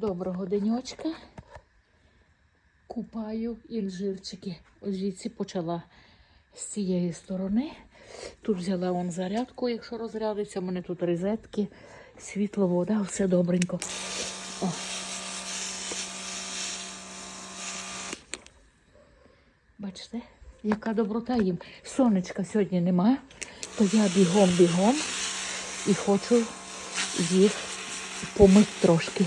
Доброго денечка. Купаю інжирчики. Ось звідси почала з цієї сторони. Тут взяла вон зарядку, якщо розрядиться. У мене тут розетки, світло, вода, все добренько. О. Бачите, яка доброта їм. Сонечка сьогодні нема, то я бігом-бігом і хочу їх помити трошки,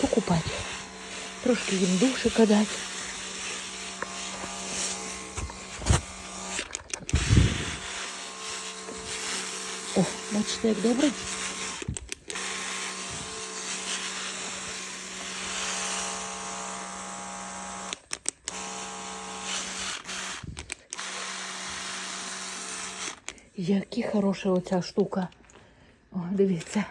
покупати. Трошки їм душика дати. О, бачите, як добре. Які хороша оця штука. О, дивіться.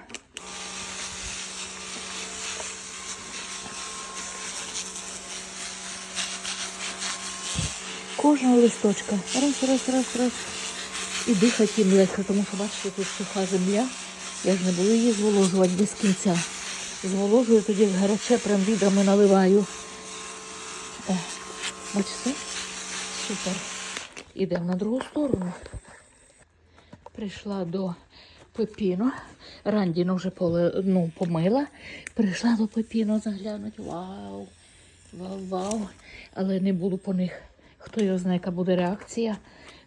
Кожного листочка. Раз, раз, раз, раз. І дихати їм легко, тому що бачите, тут суха земля. Я ж не буду її зволожувати без кінця. Зволожую тоді гаряче, прям відрами наливаю. О, бачите? Супер. Ідемо на другу сторону. Прийшла до Пепіно. Рандіну вже поле, ну, помила. Прийшла до Пепіно заглянути. Вау! Вау, вау. Але не буду по них. Хто його знає, яка буде реакція.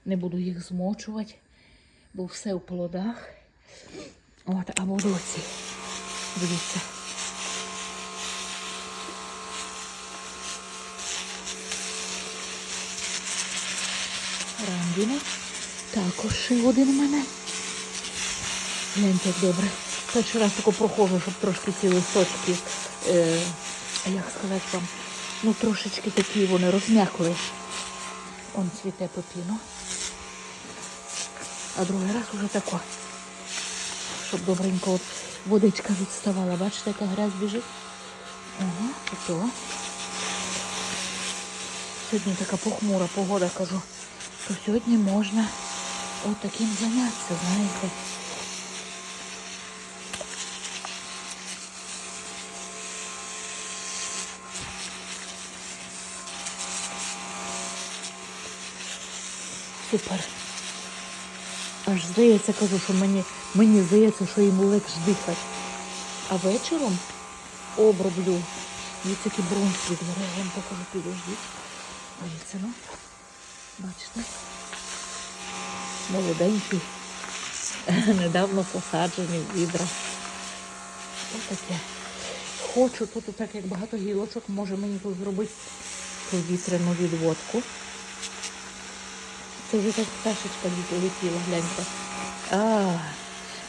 Не буду їх змочувати, бо все в плодах. От, а буду оці. Дивіться. Рандіна. Також ще один у мене. Гляньте, як добре. Перший раз тако проходжу, щоб трошки ці листочки, е, як сказати вам, ну трошечки такі вони розм'якли. Он цвіте пепіно. А другий раз уже тако. Щоб добренько от водичка відставала. Бачите, яка грязь біжить? Ага, то. Сьогодні така похмура погода, кажу, то сьогодні можна от таким зайнятися, знаєте. Супер. Аж здається, кажу, що мені, мені здається, що йому легше дихати. А вечором оброблю. Дивіться, які бронзки відгорає. Я вам покажу, підождіть. Дивіться, ну. Бачите? Молоденький. Недавно посаджений відра. Отаке. Хочу тут, так як багато гілочок, може мені тут зробити повітряну відводку. Це вже так пташечка летіла, гляньте. А,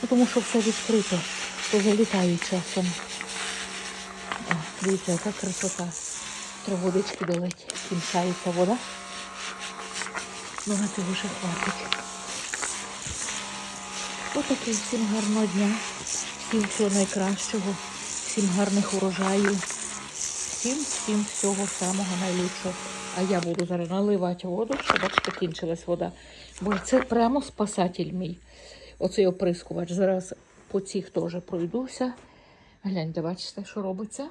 ну тому що все відкрито, то залітають часом. О, дивіться, яка красота. Треба водички долить. Кінчається вода. Ну на цього ще хватить. Отакий всім гарного дня, всім всього найкращого, всім гарних урожаїв, всім, всім всього самого найлучшого. А я буду зараз наливати воду, щоб бачите, кінчилась вода. Бо це прямо спасатель мій. Оцей оприскувач. Зараз по цих теж пройдуся. Гляньте, бачите, що робиться?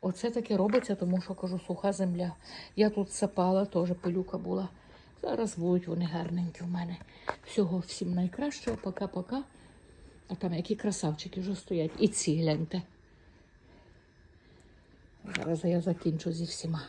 Оце таке робиться, тому що кажу, суха земля. Я тут сапала, теж пилюка була. Зараз будуть вони гарненькі в мене. Всього всім найкращого, пока-пока. А там які красавчики вже стоять. І ці гляньте. Зараз я закінчу зі всіма.